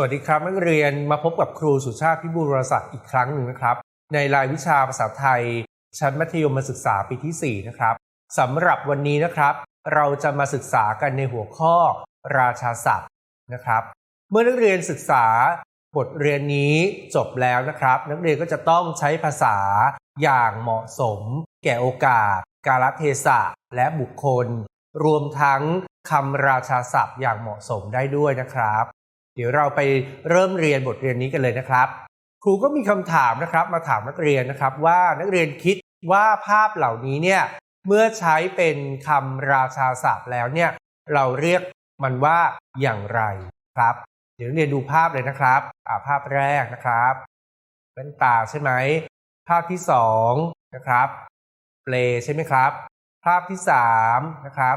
สวัสดีครับนักเรียนมาพบกับครูสุชาติพิบูลรศักดิ์อีกครั้งหนึ่งนะครับ ในรายวิชาภาษาไทย ชั้นมัธยมศึกษาปีที่ 4 นะครับสำหรับวันนี้นะครับ เราจะมาศึกษากันในหัวข้อ ราชาศัพท์นะครับ เมื่อนักเรียนศึกษาบทเรียนนี้จบแล้วนะครับ นักเรียนก็จะต้องใช้ภาษาอย่างเหมาะสม แก่โอกาส กาลเทศะและบุคคล รวมทั้งคำราชาศัพท์อย่างเหมาะสมได้ด้วยนะครับ เดี๋ยวเราไปเริ่มเรียนบทเรียนนี้กันเลยนะครับ ครูก็มีคำถามนะครับมาถามนักเรียนนะครับว่านักเรียนคิดว่าภาพเหล่านี้เนี่ยเมื่อใช้เป็นคำราชาศัพท์แล้วเนี่ยเราเรียกมันว่าอย่างไรครับ เดี๋ยวเรียนดูภาพเลยนะครับอ่าภาพแรกนะครับแว่นตาใช่ไหมภาพที่สองนะครับเปลใช่ไหมครับ ภาพที่สามนะครับ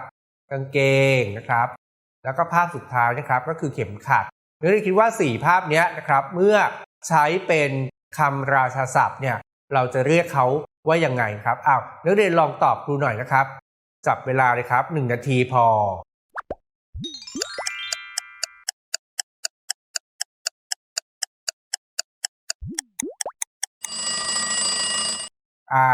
กางเกงนะครับ แล้วก็ภาพสุดท้ายนะครับก็คือเข็มขัด กเรียนคิดว่า 4 ภาพนี้นะครับเมื่อใช้เป็นคำราชาศัพท์เนี่ยเราจะเรียกเขาว่ายังไงครับอ้าวนักเรียนลองตอบครูหน่อยนะครับ จับเวลาเลยครับ 1 นาทีพออ่า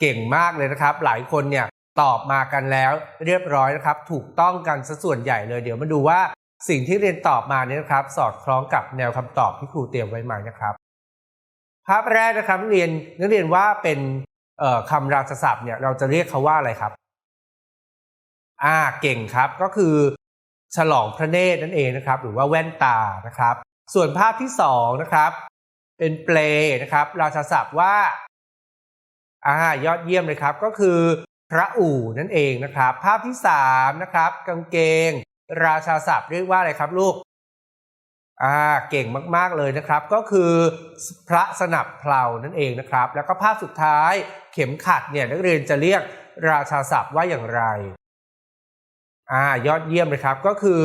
เก่งมากเลยนะครับ หลายคนเนี่ยตอบมากันแล้วเรียบร้อยนะครับ ถูกต้องกันซะส่วนใหญ่เลย เดี๋ยวมาดูว่า สิ่งที่เรียนตอบมาเนี่ยนะครับ สอดคล้องกับแนวคำตอบที่ครูเตรียมไว้ไหมนะครับภาพแรกนะครับนักเรียนนักเรียนว่าเป็นคำราชศัพท์เนี่ยเราจะเรียกเขาว่าอะไรครับ อ่าเก่งครับก็คือ ฉลองพระเนตรนั่นเองนะครับ หรือว่าแว่นตานะครับ ส่วนภาพที่สองนะครับ เป็นเปลนะครับ ราชศัพท์ว่าอ่ายอดเยี่ยมเลยครับ ก็คือพระอู่นั่นเองนะครับ ภาพที่สามนะครับ กางเกง ราชาศัพท์เรียกว่าอะไรครับลูกอ่าเก่งมากๆเลยนะครับ ก็คือพระสนับเพลานั่นเองนะครับ แล้วก็ภาพสุดท้ายเข็มขัดเนี่ยนักเรียนจะเรียกราชาศัพท์ว่าอย่างไรอ่ายอดเยี่ยมเลยครับก็คือ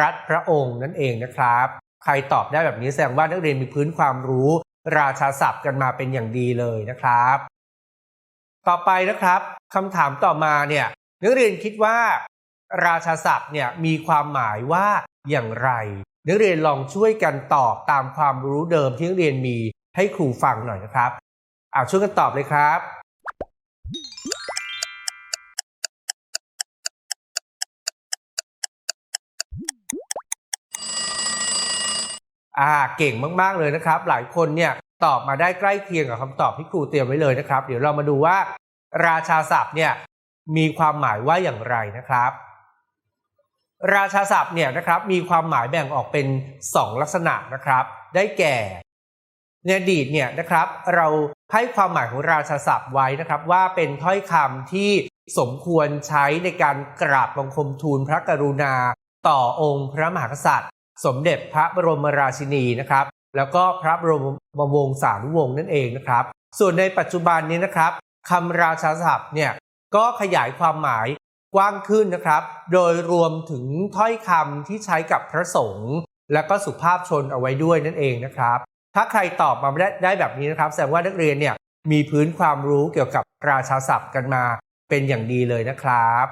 รัฐพระองค์นั่นเองนะครับ ใครตอบได้แบบนี้แสดงว่านักเรียนมีพื้นความรู้ ราชาศัพท์กันมาเป็นอย่างดีเลยนะครับ ต่อไปนะครับคำถามต่อมาเนี่ยนักเรียนคิดว่า ราชาศัพท์เนี่ยมีความหมายว่าอย่างไร นักเรียนลองช่วยกันตอบตามความรู้เดิมที่นักเรียนมีให้ครูฟังหน่อยนะครับเอาช่วยกันตอบเลยครับ อ่าเก่งมาก ๆ เลยนะครับ หลายคนเนี่ยตอบมาได้ใกล้เคียงกับคำตอบที่ครูเตรียมไว้เลยนะครับ เดี๋ยวเรามาดูว่า ราชาศัพท์เนี่ยมีความหมายว่าอย่างไรนะครับ ราชาศัพท์เนี่ยนะครับมีความหมายแบ่งออกเป็น 2 ลักษณะนะครับ ได้แก่ในอดีตเนี่ยนะครับเราให้ความหมายของราชาศัพท์ไว้นะครับ ว่าเป็นถ้อยคำที่สมควรใช้ในการกราบบังคมทูลพระกรุณา ต่อองค์พระมหากษัตริย์ สมเด็จพระบรมราชินีนะครับ แล้วก็พระบรมวงศานุวงศ์นั่นเองนะครับ ส่วนในปัจจุบันนี้นะครับคำราชาศัพท์เนี่ยก็ขยายความหมาย กว้างขึ้นนะครับ โดยรวมถึงถ้อยคำที่ใช้กับพระสงฆ์และก็สุภาพชนเอาไว้ด้วยนั่นเองนะครับ ถ้าใครตอบมาได้ได้แบบนี้นะครับ แสดงว่านักเรียนเนี่ยมีพื้นความรู้เกี่ยวกับราชาศัพท์กันมาเป็นอย่างดีเลยนะครับ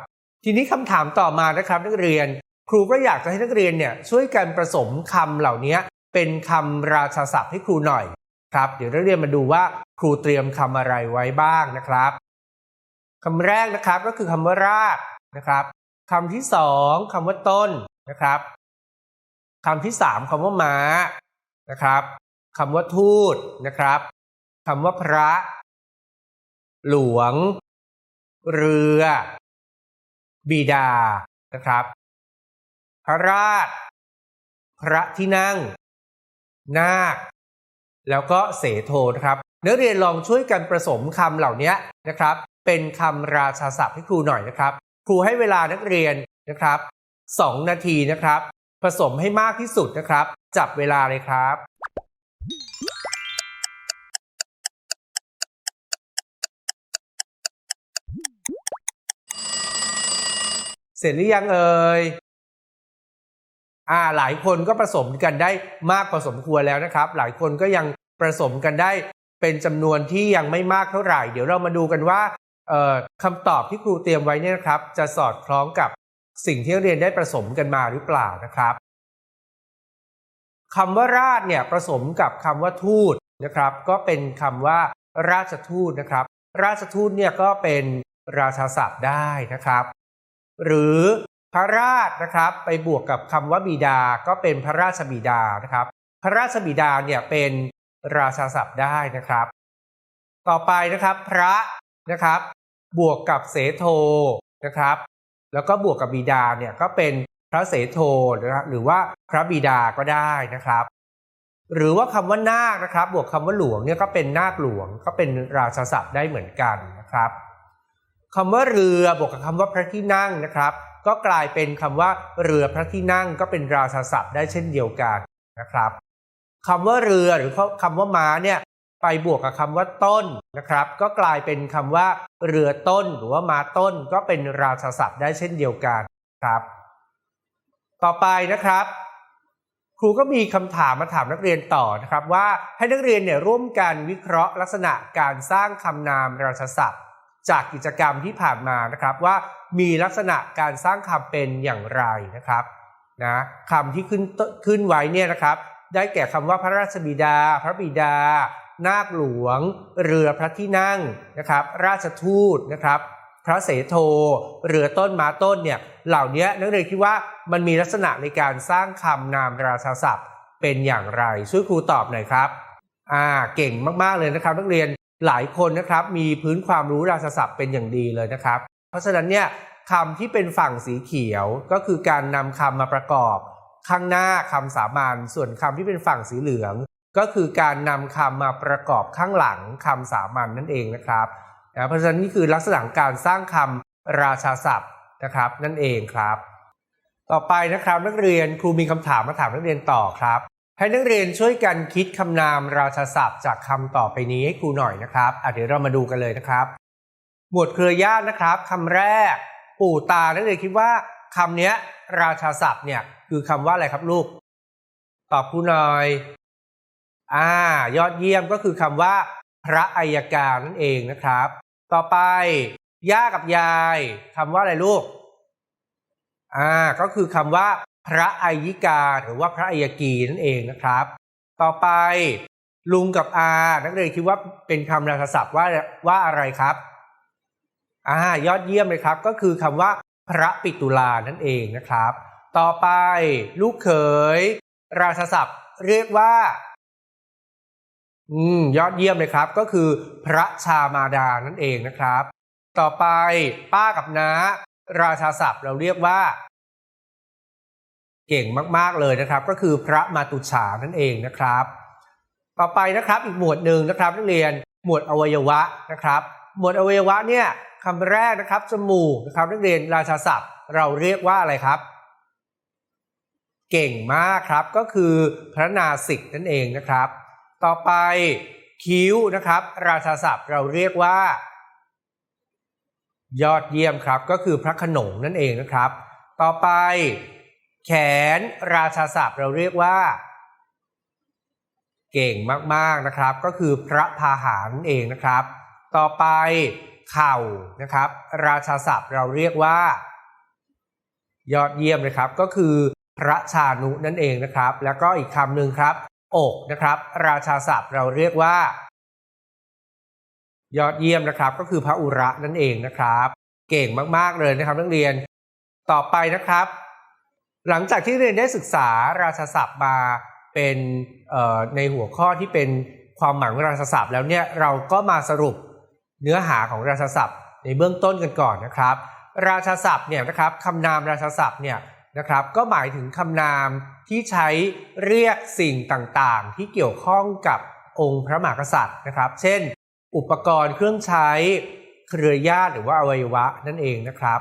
ทีนี้คำถามต่อมานะครับนักเรียน ครูก็อยากจะให้นักเรียนเนี่ยช่วยกันผสมคำเหล่านี้เป็นคำราชาศัพท์ให้ครูหน่อยครับ เดี๋ยวนักเรียนมาดูว่าครูเตรียมคำอะไรไว้บ้างนะครับคำแรกนะครับก็คือคำว่า ราก นะครับคำที่สองคำว่าต้นนะครับคำที่สามคำว่าม้านะครับคำว่าทูตนะครับคำว่าพระ หลวง เรือ บิดานะครับ พระราช พระที่นั่ง นาค แล้วก็เสโทนะครับ นักเรียนลองช่วยกันผสมคำเหล่านี้นะครับ เป็นคำราชาศัพท์ให้ครูหน่อยนะครับ ครูให้เวลานักเรียนนะครับ 2 นาทีนะครับ ผสมให้มากที่สุดนะครับ จับเวลาเลยครับ เสร็จหรือยังเอ่ยอ่าหลายคนก็ผสมกันได้มากพอสมควรแล้วนะครับ หลายคนก็ยังผสมกันได้เป็นจำนวนที่ยังไม่มากเท่าไหร่ เดี๋ยวเรามาดูกันว่า คำตอบที่ครูเตรียมไว้เนี่ยนะครับ จะสอดคล้องกับสิ่งที่เรียนได้ผสมกันมาหรือเปล่านะครับคำว่าราชเนี่ยผสมกับคำว่าทูตนะครับ ก็เป็นคำว่าราชทูตนะครับ ราชทูตเนี่ยก็เป็นราชาศัพท์ได้นะครับ หรือพระราชนะครับ ไปบวกกับคำว่าบิดาก็เป็นพระราชบิดานะครับ พระราชบิดาเนี่ยเป็นราชาศัพท์ได้นะครับ ต่อไปนะครับ พระ นะครับ บวกกับเสโทนะครับ แล้วก็บวกกับบิดาเนี่ยก็เป็นพระเสโทนะครับหรือว่าพระบิดาก็ได้นะครับ หรือว่าคำว่านาคนะครับ บวกคำว่าหลวงเนี่ยก็เป็นนาคหลวง ก็เป็นราชศัพท์ได้เหมือนกันนะครับคำว่าเรือบวกกับคำว่าพระที่นั่งนะครับ ก็กลายเป็นคำว่าเรือพระที่นั่งก็เป็นราชศัพท์ได้เช่นเดียวกันนะครับคำว่าเรือหรือคำว่าม้าเนี่ย ไปบวกกับคำว่าต้นนะครับ ก็กลายเป็นคำว่า เรือต้นหรือว่ามาต้น ก็เป็นราชาศัพท์ได้เช่นเดียวกันครับ ต่อไปนะครับ ครูก็มีคำถามมาถามนักเรียนต่อนะครับว่าให้นักเรียนเนี่ยร่วมกันวิเคราะห์ลักษณะการสร้างคำนามราชศัพท์ จากกิจกรรมที่ผ่านมานะครับว่ามีลักษณะการสร้างคำเป็นอย่างไรนะครับนะคำที่ขึ้นขึ้นไว้เนี่ยนะครับ ได้แก่คำว่าพระราชบิดา พระบิดา นาคหลวง เรือพระที่นั่งนะครับราชทูตนะครับพระเสโทเรือต้นมาต้นเนี่ยเหล่านี้นักเรียนคิดว่ามันมีลักษณะในการสร้างคำนามราชาศัพท์เป็นอย่างไร ช่วยครูตอบหน่อยครับอ่าเก่งมากๆเลยนะครับนักเรียนหลายคนนะครับมีพื้นความรู้ราชาศัพท์เป็นอย่างดีเลยนะครับ เพราะฉะนั้นเนี่ยคำที่เป็นฝั่งสีเขียวก็คือการนำคำมาประกอบ ข้างหน้าคำสามัญส่วนคำที่เป็นฝั่งสีเหลือง ก็คือการนำคำมาประกอบข้างหลังคำสามัญนนั่นเองนะครับนะเพราะฉะนั้นนี่คือลักษณะการสร้างคำราชาศัพท์นะครับ นั่นเองครับ ต่อไปนะครับนักเรียนครูมีคำถามมาถามนักเรียนต่อครับ ให้นักเรียนช่วยกันคิดคำนามราชาศัพท์ จากคำต่อไปนี้ให้ครูหน่อยนะครับอะเดี๋ยวเรามาดูกันเลยนะครับ หมวดเครือญาตินะครับคำแรก ปู่ตานักเรียนคิดว่าคำนี้ราชาศัพท์เนี่ยคือคำว่าอะไรครับลูก ตอบครูหน่อย อ่ายอดเยี่ยมก็คือคำว่า พระอัยการนั่นเองนะครับ ต่อไป ย่ากับยายคำว่าอะไรลูกอ่าก็คือคำว่า พระอัยิกาหรือว่าพระอัยกีนั่นเองนะครับ ต่อไป ลุงกับอา นักเรียนคิดว่าเป็นคำราชศัพท์ว่าว่าอะไรครับอ่ายอดเยี่ยมเลยครับ ก็คือคำว่า พระปิตุลานั่นเองนะครับ ต่อไป ลูกเขย ราชศัพท์ เรียกว่า อืมยอดเยี่ยมเลยครับก็คือพระชามาดานั่นเองนะครับ ต่อไปป้ากับน้า ราชาศัพท์เราเรียกว่า เก่งมากๆเลยนะครับ ก็คือพระมาตุฉานั่นเองนะครับ ต่อไปนะครับอีกหมวดหนึ่งนะครับนักเรียนหมวดอวัยวะนะครับ หมวดอวัยวะเนี่ยคำแรกนะครับจมูกนะครับนักเรียนราชาศัพท์เราเรียกว่าอะไรครับ เก่งมากครับก็คือพระนาสิกนั่นเองนะครับ ต่อไปคิ้วนะครับ ราชาศัพท์เราเรียกว่า ยอดเยี่ยมครับ ก็คือพระขนงนั่นเองนะครับ ต่อไป แขนราชาศัพท์เราเรียกว่า เก่งมากๆนะครับ ก็คือพระพาหานั่นเองนะครับ ต่อไปเข่านะครับ ราชาศัพท์เราเรียกว่า ยอดเยี่ยมนะครับก็คือพระชานุนั่นเองนะครับ แล้วก็อีกคำหนึ่งครับ อกนะครับ ราชาศัพท์เราเรียกว่า ยอดเยี่ยมนะครับ ก็คือพระอุระนั่นเองนะครับ เก่งมากๆเลยนะครับนักเรียนต่อไปนะครับ หลังจากที่เรียนได้ศึกษาราชาศัพท์มาเป็นในหัวข้อที่เป็นความหมายของราชาศัพท์แล้วเนี่ยเราก็มาสรุปเนื้อหาของราชาศัพท์ในเบื้องต้นกันก่อนนะครับ ราชาศัพท์เนี่ยนะครับคำนามราชาศัพท์เนี่ย นะครับ ก็หมายถึงคำนามที่ใช้เรียกสิ่งต่างๆ ที่เกี่ยวข้องกับองค์พระมหากษัตริย์นะครับ เช่น อุปกรณ์เครื่องใช้เครือญาติหรือว่าอวัยวะนั่นเองนะครับ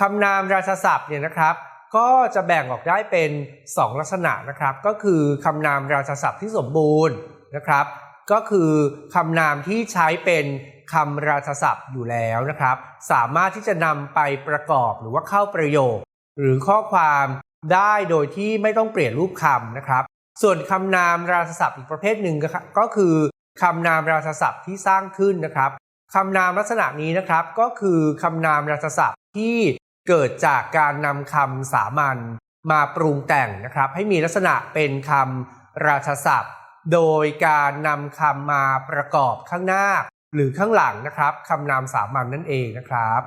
คำนามราชาศัพท์เนี่ยนะครับ ก็จะแบ่งออกได้เป็น 2 ลักษณะนะครับ ก็คือคำนามราชาศัพท์ที่สมบูรณ์นะครับ ก็คือคำนามที่ใช้เป็นคำราชาศัพท์อยู่แล้วนะครับ สามารถที่จะนำไปประกอบหรือว่าเข้าประโยค หรือข้อความได้โดยที่ไม่ต้องเปลี่ยนรูปคำนะครับ ส่วนคำนามราชศัพท์อีกประเภทหนึ่งก็คือคำนามราชศัพท์ที่สร้างขึ้นนะครับคำนามลักษณะนี้นะครับก็คือคำนามราชศัพท์ที่เกิดจากการนำคำสามัญมาปรุงแต่งนะครับ ให้มีลักษณะเป็นคำราชศัพท์ โดยการนำคำมาประกอบข้างหน้า หรือข้างหลังนะครับคำนามสามัญนนั่นเองนะครับ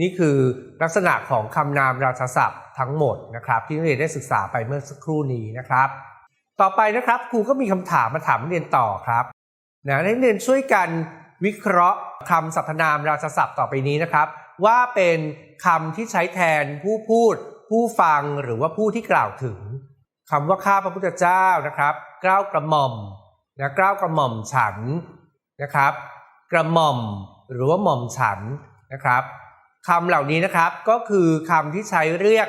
นี่คือลักษณะของคำนามราชศัพท์ทั้งหมดนะครับ ที่นักเรียนได้ศึกษาไปเมื่อสักครู่นี้นะครับ ต่อไปนะครับครูก็มีคำถามมาถามนักเรียนต่อครับนะนักเรียนช่วยกันวิเคราะห์คำสรรพนามราชศัพท์ต่อไปนี้นะครับ ว่าเป็นคำที่ใช้แทนผู้พูด ผู้ฟังหรือว่าผู้ที่กล่าวถึงคำว่าข้าพระพุทธเจ้านะครับกล้าวกระหม่อมนะกล้าวกระหม่อมฉันนะครับ กระหม่อมหรือว่าหม่อมฉันนะครับ คำเหล่านี้นะครับก็คือคำที่ใช้เรียก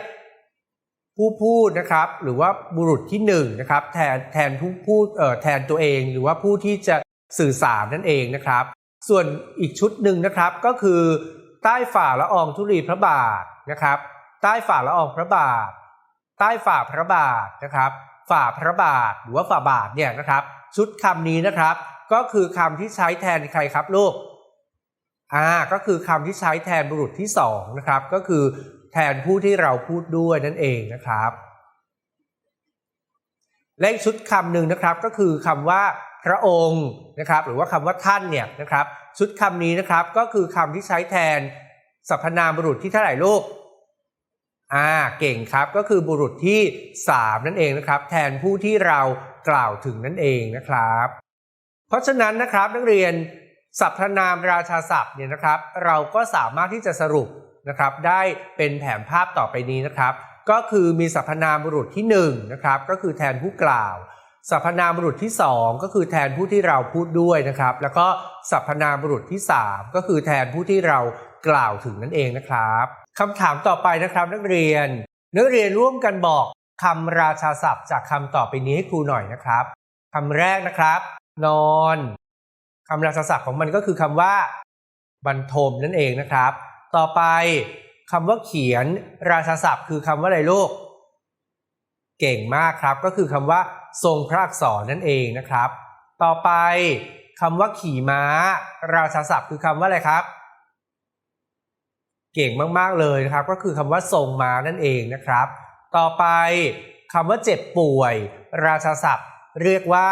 ผู้พูดนะครับ หรือว่าบุรุษที่หนึ่งนะครับ แทนแทนผู้พูดเอ่อแทนตัวเอง หรือว่าผู้ที่จะสื่อสารนั่นเองนะครับ ส่วนอีกชุดหนึ่งนะครับก็คือใต้ฝ่าละอองธุลีพระบาทนะครับ ใต้ฝ่าละอองพระบาท ใต้ฝ่าพระบาทนะครับ ฝ่าพระบาทหรือว่าฝ่าบาทเนี่ยนะครับ ชุดคำนี้นะครับ ก็คือคำที่ใช้แทนใครครับลูก อ่าก็คือคำที่ใช้แทนบุรุษที่สองนะครับ ก็คือแทนผู้ที่เราพูดด้วยนั่นเองนะครับ และอีกชุดคำหนึ่งนะครับก็คือคำว่าพระองค์นะครับ หรือว่าคำว่าท่านเนี่ยนะครับ ชุดคำนี้นะครับก็คือคำที่ใช้แทนสรรพนามบุรุษที่เท่าไหร่ลูกอ่าเก่งครับก็คือบุรุษที่ 3 นั่นเองนะครับ แทนผู้ที่เรากล่าวถึงนั่นเองนะครับ เพราะฉะนั้นนะครับนักเรียน สรรพนามราชาศัพท์เนี่ยนะครับ เราก็สามารถที่จะสรุปนะครับได้เป็นแผนภาพต่อไปนี้นะครับ ก็คือมีสรรพนามบุรุษที่1นะครับก็คือแทนผู้กล่าวสรรพนามบุรุษที่ 2 ก็คือแทนผู้ที่เราพูดด้วยนะครับ แล้วก็สรรพนามบุรุษที่ 3 ก็คือแทนผู้ที่เรากล่าวถึงนั่นเองนะครับคำถามต่อไปนะครับนักเรียน นักเรียนร่วมกันบอกคำราชาศัพท์ จากคำต่อไปนี้ให้ครูหน่อยนะครับคำแรกนะครับ นอน คำราชาศัพท์ของมันก็คือคำว่า บรรทมนั่นเองนะครับ ต่อไปคำว่าเขียนราชาศัพท์ คือคำว่าอะไรลูก เก่งมากครับ ก็คือคำว่า ทรงพระอักษรนั่นเองนะครับ ต่อไปคำว่าขี่ม้า ราชาศัพท์คือคำว่าอะไรครับ เก่งมากๆเลยนะครับ ก็คือคำว่าทรงม้านั่นเองนะครับ ต่อไปคำว่าเจ็บป่วย ราชาศัพท์ เรียกว่า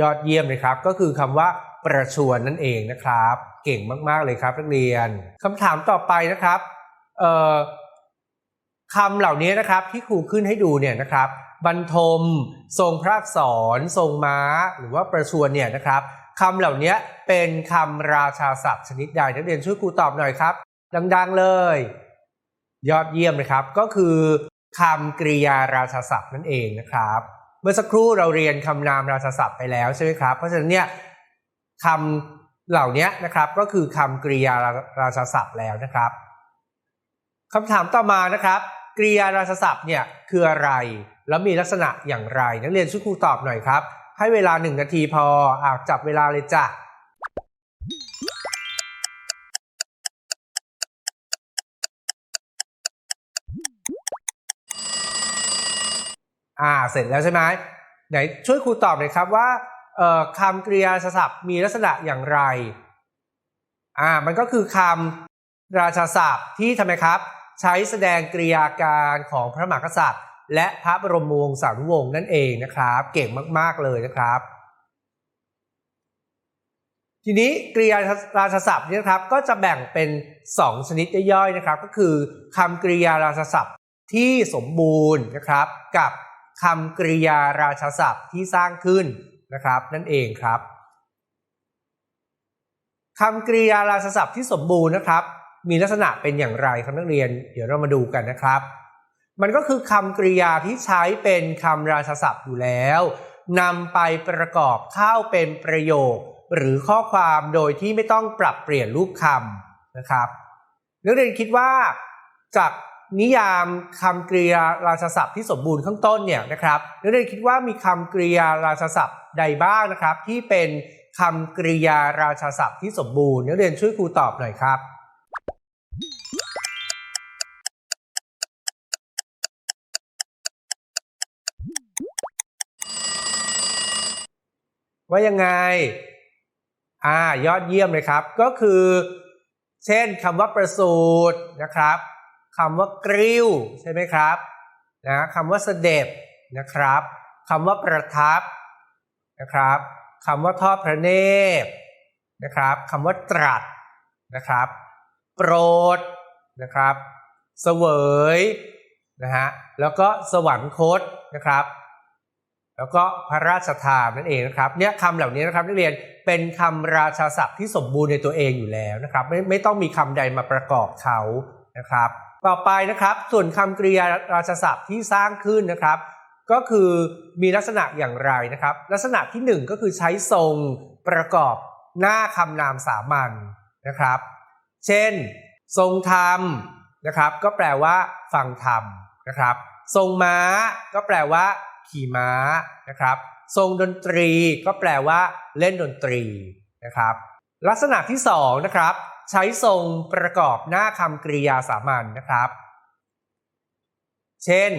ยอดเยี่ยมเลยครับ ก็คือคำว่าประชวนนั่นเองนะครับ เก่งมากๆเลยครับนักเรียนคำถามต่อไปนะครับเอ่อคำเหล่านี้นะครับที่ครูขึ้นให้ดูเนี่ยนะครับบรรทม ทรงพระอักษร ทรงม้า หรือว่าประชวนเนี่ยนะครับคำเหล่านี้เป็นคำราชาศัพท์ชนิดใดนักเรียนช่วยครูตอบหน่อยครับ ดัง ๆ เลย ยอดเยี่ยมนะครับ ก็คือคำกริยาราชาศัพท์นั่นเองนะครับ มื่อสักครู่เราเรียนคำนามราชาศัพท์ไปแล้วใช่ไหมครับ เพราะฉะนั้นเนี่ยคำเหล่านี้นะครับก็คือคำกริยาราชาศัพท์แล้วนะครับคำถามต่อมานะครับกริยาราชศัพท์เนี่ยคืออะไร แล้วมีลักษณะอย่างไร นักเรียนช่วยครูตอบหน่อยครับ ให้เวลาหนึ่งนาทีพออาจับเวลาเลยจ้ะ อ่าเสร็จแล้วใช่ไหมไหนช่วยครูตอบหน่อยครับว่าคำกริยาราชศัพท์มีลักษณะอย่างไรอ่ามันก็คือคำราชาศัพท์ที่ทำไมครับ ใช้แสดงกริยาการของพระมหากษัตริย์ และพระบรมวงศานุวงศ์นั่นเองนะครับ เก่งมาก ๆเลยนะครับ ทีนี้กริยาราชาศัพท์นี่นะครับก็จะแบ่งเป็น 2 ชนิดย่อยๆนะครับ ก็คือคำกริยาราชาศัพท์ที่สมบูรณ์นะครับกับ คำกริยาราชศัพท์ที่สร้างขึ้นนะครับ นั่นเองครับคำกริยาราชศัพท์ที่สมบูรณ์นะครับ มีลักษณะเป็นอย่างไรครับนักเรียน เดี๋ยวเรามาดูกันนะครับ มันก็คือคำกริยาที่ใช้เป็นคำราชศัพท์อยู่แล้วนำไปประกอบเข้าเป็นประโยค หรือข้อความโดยที่ไม่ต้องปรับเปลี่ยนรูปคำนะครับนักเรียนคิดว่าจาก นิยามคำกริยาราชศัพท์ที่สมบูรณ์ข้างต้นเนี่ยนะครับนักเรียนคิดว่ามีคำกริยาราชศัพท์ใดบ้างนะครับ ที่เป็นคำกริยาราชศัพท์ที่สมบูรณ์นักเรียนช่วยครูตอบหน่อยครับว่ายังไง อ่า ยอดเยี่ยมเลยครับ ก็คือ เช่นคำว่าประสูตรนะครับ คำว่ากริ้วใช่ไหมครับนะคำว่าเสด็จนะครับคำว่าประทับนะครับคำว่าทอดพระเนตรนะครับคำว่าตรัสนะครับ โปรดนะครับ เสวยนะฮะแล้วก็สวรรคตนะครับ แล้วก็พระราชทานนั่นเองนะครับเนี่ยคำเหล่านี้นะครับนักเรียนเป็นคำราชาศัพท์ที่สมบูรณ์ในตัวเองอยู่แล้วนะครับ ไม่ไม่ต้องมีคำใดมาประกอบเขานะครับ ต่อไปนะครับ ส่วนคำกริยาราชศัพท์ที่สร้างขึ้นนะครับ ก็คือมีลักษณะอย่างไรนะครับ ลักษณะที่หนึ่งก็คือใช้ทรงประกอบหน้าคำนามสามัญนะครับ เช่น ทรงธรรมนะครับ ก็แปลว่า ฟังธรรมนะครับ ทรงม้า ก็แปลว่า ขี่ม้านะครับ ทรงดนตรีก็แปลว่า เล่นดนตรีนะครับ ลักษณะที่สองนะครับ ใช้ทรงประกอบหน้าคำกริยาสามัญนะครับ เช่น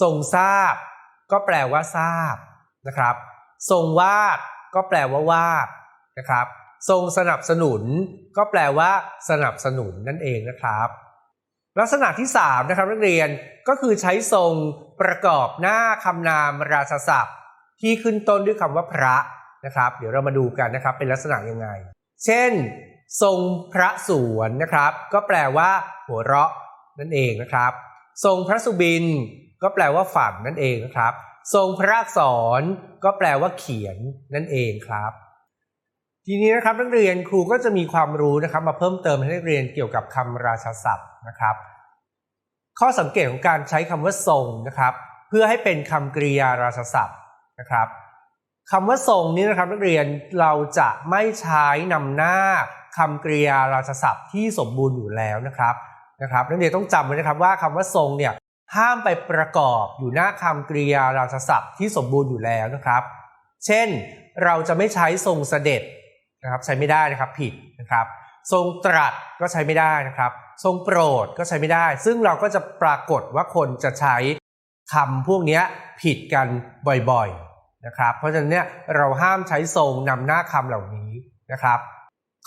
ทรงทราบ ก็แปลว่าทราบนะครับ ทรงวาดก็แปลว่าวาดนะครับ ทรงสนับสนุน ก็แปลว่า สนับสนุนนั่นเองนะครับ ลักษณะที่3นะครับนักเรียนก็คือใช้ทรงประกอบหน้าคำนามราชศัพท์ ที่ขึ้นต้นด้วยคำว่าพระนะครับ เดี๋ยวเรามาดูกันนะครับเป็นลักษณะยังไง เช่น ทรงพระสวนนะครับ ก็แปลว่า หัวเราะนั่นเองนะครับ ทรงพระสุบิน ก็แปลว่าฝันนั่นเองนะครับ ทรงพระอักษร ก็แปลว่าเขียนนั่นเองครับ ทีนี้นะครับนักเรียนครูก็จะมีความรู้นะครับ มาเพิ่มเติมให้นักเรียนเกี่ยวกับคำราชาศัพท์นะครับ ข้อสังเกตของการใช้คำว่าทรงนะครับ เพื่อให้เป็นคำกริยาราชศัพท์นะครับคำว่าทรงนี้นะครับนักเรียนเราจะไม่ใช้นำหน้า คำกริยาราชศัพท์ที่สมบูรณ์อยู่แล้วนะครับนะครับนักเรียนต้องจำไว้นะครับว่าคำว่าทรงเนี่ยห้ามไปประกอบอยู่หน้าคำกริยาราชศัพท์ที่สมบูรณ์อยู่แล้วนะครับ เช่นเราจะไม่ใช้ทรงเสด็จนะครับใช้ไม่ได้นะครับผิดนะครับ ทรงตรัสก็ใช้ไม่ได้นะครับ ทรงโปรดก็ใช้ไม่ได้ ซึ่งเราก็จะปรากฏว่าคนจะใช้คำพวกนี้ผิดกันบ่อยๆนะครับ เพราะฉะนั้นเนี่ยเราห้ามใช้ทรงนำหน้าคำเหล่านี้นะครับ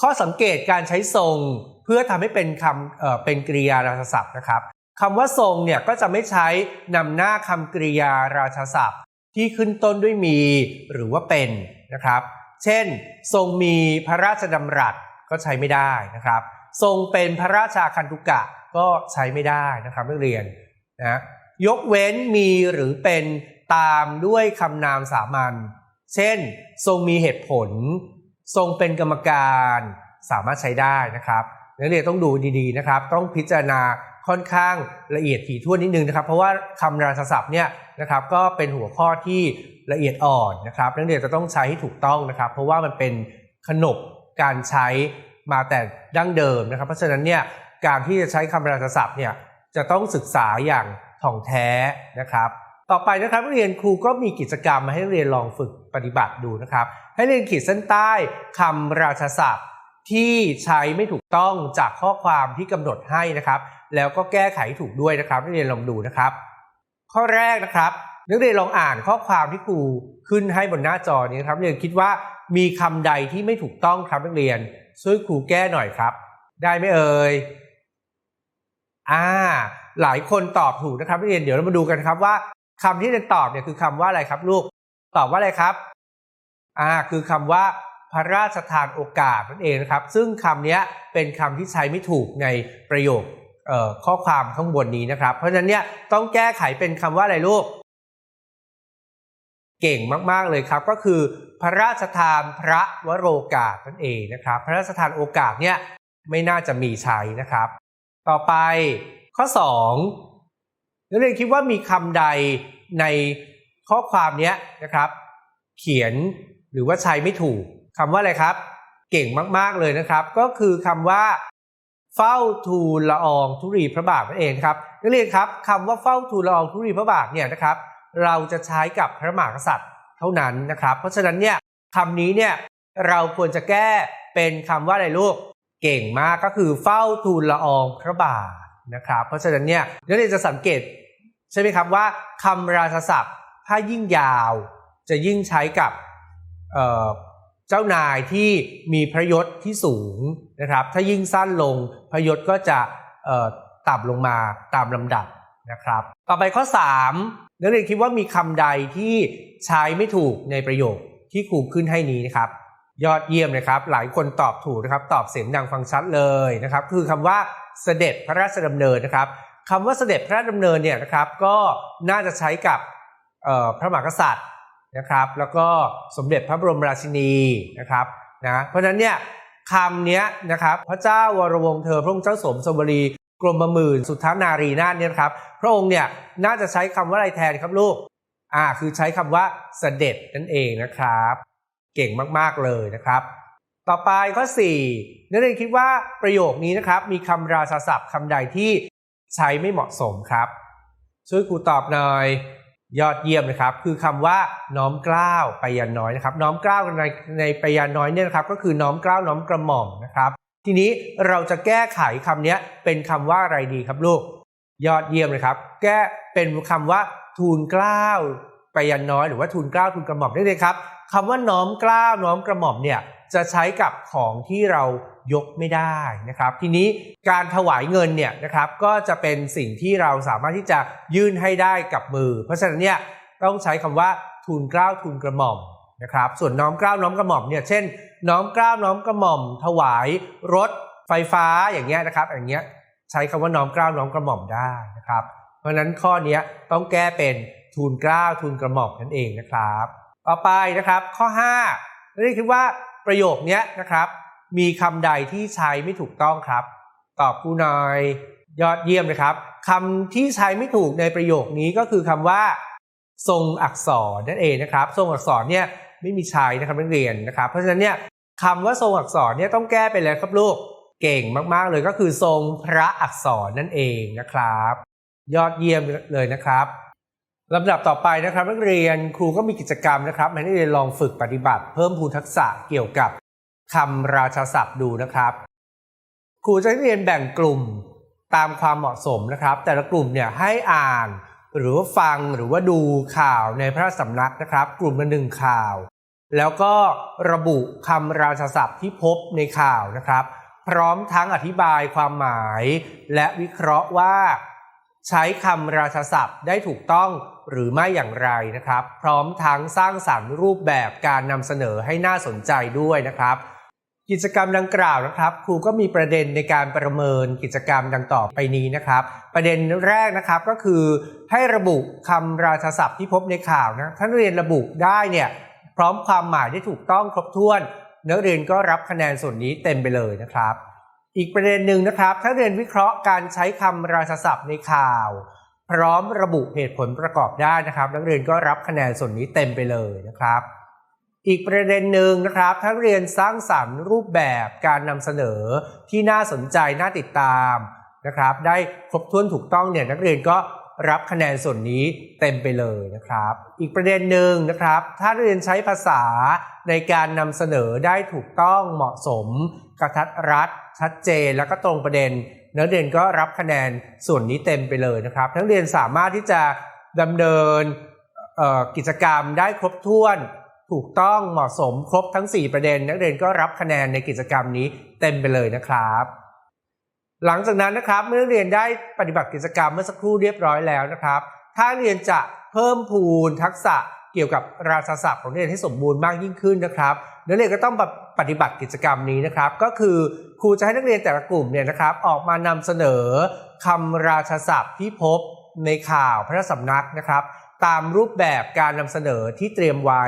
ข้อสังเกตการใช้ทรงเพื่อทำให้เป็นคำเอ่อเป็นกริยาราชศัพท์นะครับคำว่าทรงเนี่ยก็จะไม่ใช้นำหน้าคำกริยาราชศัพท์ ที่ขึ้นต้นด้วยมีหรือว่าเป็นนะครับ เช่น ทรงมีพระราชดำรัสก็ใช้ไม่ได้นะครับ ทรงเป็นพระราชาคันตุกะก็ใช้ไม่ได้นะครับนักเรียนนะยกเว้นมีหรือเป็นตามด้วยคำนามสามัญ เช่น ทรงมีเหตุผล ทรงเป็นกรรมการสามารถใช้ได้นะครับนักเรียนต้องดูดีๆนะครับ ต้องพิจารณาค่อนข้างละเอียดถี่ถ้วนนิดนึงนะครับ เพราะว่าคำราชศัพท์เนี่ยนะครับ ก็เป็นหัวข้อที่ละเอียดอ่อนนะครับนักเรียนจะต้องใช้ให้ถูกต้องนะครับ เพราะว่ามันเป็นขนบการใช้มาแต่ดั้งเดิมนะครับ เพราะฉะนั้นเนี่ยการที่จะใช้คำราชศัพท์เนี่ยจะต้องศึกษาอย่างถ่องแท้นะครับ ต่อไปนะครับนักเรียนครูก็มีกิจกรรมมาให้นักเรียนลองฝึกปฏิบัติดูนะครับ ให้เรียนขีดเส้นใต้คำราชศัพท์ที่ใช้ไม่ถูกต้องจากข้อความที่กำหนดให้นะครับ แล้วก็แก้ไขถูกด้วยนะครับนักเรียนลองดูนะครับ ข้อแรกนะครับนักเรียนลองอ่านข้อความที่ครูขึ้นให้บนหน้าจอนี้นครับนักเรียนคิดว่ามีคำใดที่ไม่ถูกต้องครับนักเรียน ช่วยครูแก้หน่อยครับ ได้ไหมเอ่ยอ่า หลายคนตอบถูกนะครับนักเรียนเดี๋ยวเรามาดูกันครับว่า คำที่เรียนตอบเนี่ยคือคำว่าอะไรครับลูก ตอบว่าอะไรครับ อ่า คือคำว่าพระราชทานโอกาสนั่นเองนะครับ ซึ่งคำนี้เป็นคำที่ใช้ไม่ถูกในประโยคเอ่อข้อความข้างบนนี้นะครับ เพราะฉะนั้นเนี่ยต้องแก้ไขเป็นคำว่าอะไรลูก เก่งมากๆเลยครับ ก็คือ พระราชทานพระวโรกาสนั่นเองนะครับ พระราชทานโอกาสเนี่ยไม่น่าจะมีใช้นะครับ ต่อไปข้อ 2 นักเรียนคิดว่ามีคำใดในข้อความนี้นะครับ เขียนหรือว่าใช้ไม่ถูกคำว่าอะไรครับ เก่งมากๆเลยนะครับ ก็คือคำว่า เฝ้าทูลละอองธุรีพระบาทนั่นเองครับนักเรียนครับคำว่าเฝ้าทูลละอองธุรีพระบาทเนี่ยนะครับ เราจะใช้กับพระมหากษัตริย์เท่านั้นนะครับ เพราะฉะนั้นเนี่ยคำนี้เนี่ยเราควรจะแก้เป็นคำว่าอะไรลูกเก่งมากก็คือเฝ้าทูลละอองพระบาท นะครับ เพราะฉะนั้นเนี่ยนักเรียนจะสังเกตใช่ไหมครับว่าคำราชศัพท์ ถ้ายิ่งยาวจะยิ่งใช้กับเจ้านายที่มีพระยศที่สูงนะครับ ถ้ายิ่งสั้นลงพระยศก็จะต่ำลงมาตามลำดับนะครับ ต่อไปข้อนักเรียนคิดว่ามีคำใดที่ใช้ไม่ถูกในประโยคที่ครูขึ้นให้นี้นะครับ ยอดเยี่ยมนะครับ หลายคนตอบถูกนะครับ ตอบเสียงดังฟังชัดเลยนะครับ คือคำว่า เสด็จพระราชดำเนินนะครับคำว่าเสด็จพระราชดำเนินเนี่ยนะครับก็น่าจะใช้กับพระมหากษัตริย์นะครับแล้วก็สมเด็จพระบรมราชินีนะครับนะเพราะฉะนั้นเนี่ยคำนี้นะครับพระเจ้าวรวงศ์เธอพระองค์เจ้าสมสวรีกรมหมื่นสุทธานารีนาถเนี่ยครับพระองค์เนี่ยน่าจะใช้คำว่าอะไรแทนครับลูกอ่าคือใช้คำว่าเสด็จนั่นเองนะครับ เก่งมากๆเลยนะครับ ต่อไปข้อ4นักเรียนคิดว่าประโยคนี้นะครับ มีคำราชาศัพท์คำใดที่ใช้ไม่เหมาะสมครับ ช่วยครูตอบหน่อยยอดเยี่ยมนะครับ คือคำว่าน้อมเกล้าวไปยันน้อยนะครับ น้อมเกล้าวในในไปยันน้อยเนี่ยนะครับ ก็คือน้อมเกล้าวน้อมกระหม่อมนะครับ ทีนี้เราจะแก้ไขคำนี้เป็นคำว่าอะไรดีครับลูก ยอดเยี่ยมเลยครับ แก้เป็นคำว่าทูลเกล้าวไปยันน้อย หรือว่าทูลเกล้าวทูลกระหม่อมได้เลยครับคำว่าน้อมเกล้าวน้อมกระหม่อมเนี่ย จะใช้กับของที่เรายกไม่ได้นะครับ ทีนี้การถวายเงินเนี่ยนะครับก็จะเป็นสิ่งที่เราสามารถที่จะยื่นให้ได้กับมือ เพราะฉะนั้นเนี่ยต้องใช้คำว่าทูลเกล้าวทูลกระหม่อมนะครับ ส่วนน้อมเกล้าวน้อมกระหม่อมเนี่ยเช่น น้อมเกล้าวน้อมกระหม่อม ถวายรถไฟฟ้าอย่างเงี้ยนะครับ อย่างเงี้ยใช้คำว่าน้อมเกล้าวน้อมกระหม่อมได้นะครับ เพราะฉะนั้นข้อนี้ต้องแก้เป็นทูลเกล้าวทูลกระหม่อมนั่นเองนะครับ ต่อไปนะครับ ข้อ5นักเรียนคิดว่า ประโยคนี้นะครับ มีคำใดที่ใช้ไม่ถูกต้องครับ ตอบครูหน่อยยอดเยี่ยมนะครับคำที่ใช้ไม่ถูกในประโยคนี้ก็คือคำว่า ทรงอักษรนั่นเองนะครับ ทรงอักษรเนี่ยไม่มีใช้นะครับนักเรียนนะครับ เพราะฉะนั้นเนี่ยคำว่าทรงอักษรเนี่ยต้องแก้ไปเลยครับลูกเก่งมากๆเลยก็คือทรงพระอักษรนั่นเองนะครับ ยอดเยี่ยมเลยนะครับ ลำดับต่อไปนะครับนักเรียนครูก็มีกิจกรรมนะครับให้นักเรียนลองฝึกปฏิบัติ เพิ่มพูนทักษะเกี่ยวกับคำราชาศัพท์ดูนะครับ ครูจะให้นักเรียนแบ่งกลุ่มตามความเหมาะสมนะครับ แต่ละกลุ่มเนี่ยให้อ่าน หรือว่าฟังหรือว่าดูข่าวในพระราชสำนักนะครับ กลุ่มละหนึ่งข่าว แล้วก็ระบุคำราชาศัพท์ที่พบในข่าวนะครับ พร้อมทั้งอธิบายความหมาย และวิเคราะห์ว่า ใช้คำราชาศัพท์ได้ถูกต้องหรือไม่อย่างไรนะครับ พร้อมทั้งสร้างสรรค์รูปแบบการนำเสนอให้น่าสนใจด้วยนะครับ กิจกรรมดังกล่าวนะครับ ครูก็มีประเด็นในการประเมินกิจกรรมดังต่อไปนี้นะครับ ประเด็นแรกนะครับก็คือ ให้ระบุคำราชาศัพท์ที่พบในข่าวนะท่านเรียนระบุได้เนี่ยพร้อมความหมายที่ถูกต้องครบถ้วน นักเรียนก็รับคะแนนส่วนนี้เต็มไปเลยนะครับ อีกประเด็นหนึ่งนะครับ ถ้าเรียนวิเคราะห์การใช้คำราชศัพท์ในข่าว พร้อมระบุเหตุผลประกอบได้นะครับ นักเรียนก็รับคะแนนส่วนนี้เต็มไปเลยนะครับ อีกประเด็นหนึ่งนะครับถ้าเรียนสร้างสรรค์รูปแบบการนำเสนอที่น่าสนใจน่าติดตามนะครับ ได้ครบถ้วนถูกต้องเนี่ยนักเรียนก็ รับคะแนนส่วนนี้เต็มไปเลยนะครับ อีกประเด็นหนึ่งนะครับ ถ้าเรียนใช้ภาษาในการนำเสนอได้ถูกต้องเหมาะสม กระทัดรัดชัดเจนแล้วก็ตรงประเด็น นักเรียนก็รับคะแนนส่วนนี้เต็มไปเลยนะครับ นักเรียนสามารถที่จะดำเนินกิจกรรมได้ครบถ้วนถูกต้องเหมาะสมครบทั้ง 4 ประเด็น นักเรียนก็รับคะแนนในกิจกรรมนี้เต็มไปเลยนะครับ หลังจากนั้นนะครับเมื่อเรียนได้ปฏิบัติกิจกรรมเมื่อสักครู่เรียบร้อยแล้วนะครับ ถ้าเรียนจะเพิ่มพูนทักษะเกี่ยวกับราชาศัพท์ของนักเรียนให้สมบูรณ์มากยิ่งขึ้นนะครับนักเรียนก็ต้องปฏิบัติกิจกรรมนี้นะครับ ก็คือครูจะให้นักเรียนแต่ละกลุ่มเนี่ยนะครับ ออกมานำเสนอคำราชาศัพท์ที่พบในข่าวพระสำนักนะครับ ตามรูปแบบการนำเสนอที่เตรียมไว้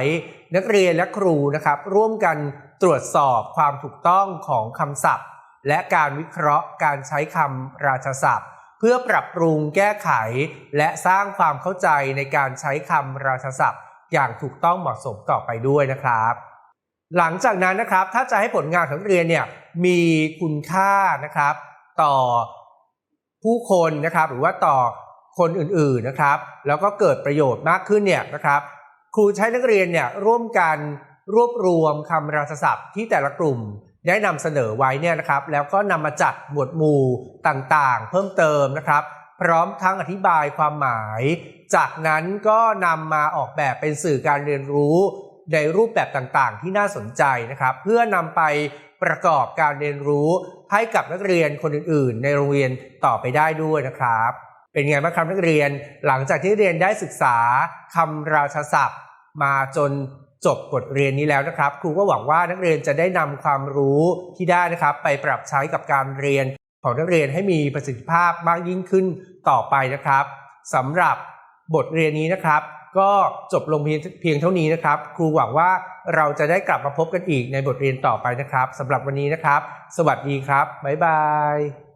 นักเรียนและครูนะครับ ร่วมกันตรวจสอบความถูกต้องของคำศัพท์ และการวิเคราะห์การใช้คำราชาศัพท์ เพื่อปรับปรุงแก้ไข และสร้างความเข้าใจในการใช้คำราชาศัพท์ อย่างถูกต้องเหมาะสมต่อไปด้วยนะครับ หลังจากนั้นนะครับถ้าจะให้ผลงานของเรียนเนี่ยมีคุณค่านะครับ ต่อผู้คนนะครับหรือว่าต่อคนอื่นๆนะครับ แล้วก็เกิดประโยชน์มากขึ้นเนี่ยนะครับ ครูใช้นักเรียนเนี่ยร่วมกันรวบรวมคำราชศัพท์ที่แต่ละกลุ่ม ได้นำเสนอไว้เนี่ยนะครับ แล้วก็นำมาจัดหมวดหมู่ต่างๆ เพิ่มเติมนะครับ พร้อมทั้งอธิบายความหมาย จากนั้นก็นำมาออกแบบเป็นสื่อการเรียนรู้ในรูปแบบต่างๆ ที่น่าสนใจนะครับ เพื่อนำไปประกอบการเรียนรู้ให้กับนักเรียนคนอื่นๆ ในโรงเรียนต่อไปได้ด้วยนะครับ เป็นไงบ้างครับนักเรียนหลังจากที่เรียนได้ศึกษาคำราชาศัพท์ มาจน จบบทเรียนนี้แล้วนะครับ ครูก็หวังว่านักเรียนจะได้นำความรู้ที่ได้นะครับ ไปปรับใช้กับการเรียนของนักเรียนให้มีประสิทธิภาพมากยิ่งขึ้นต่อไปนะครับสำหรับบทเรียนนี้นะครับ ก็จบลงเพียงเพียงเท่านี้นะครับ ครูหวังว่าเราจะได้กลับมาพบกันอีกในบทเรียนต่อไปนะครับสำหรับวันนี้นะครับ สวัสดีครับบ๊ายบาย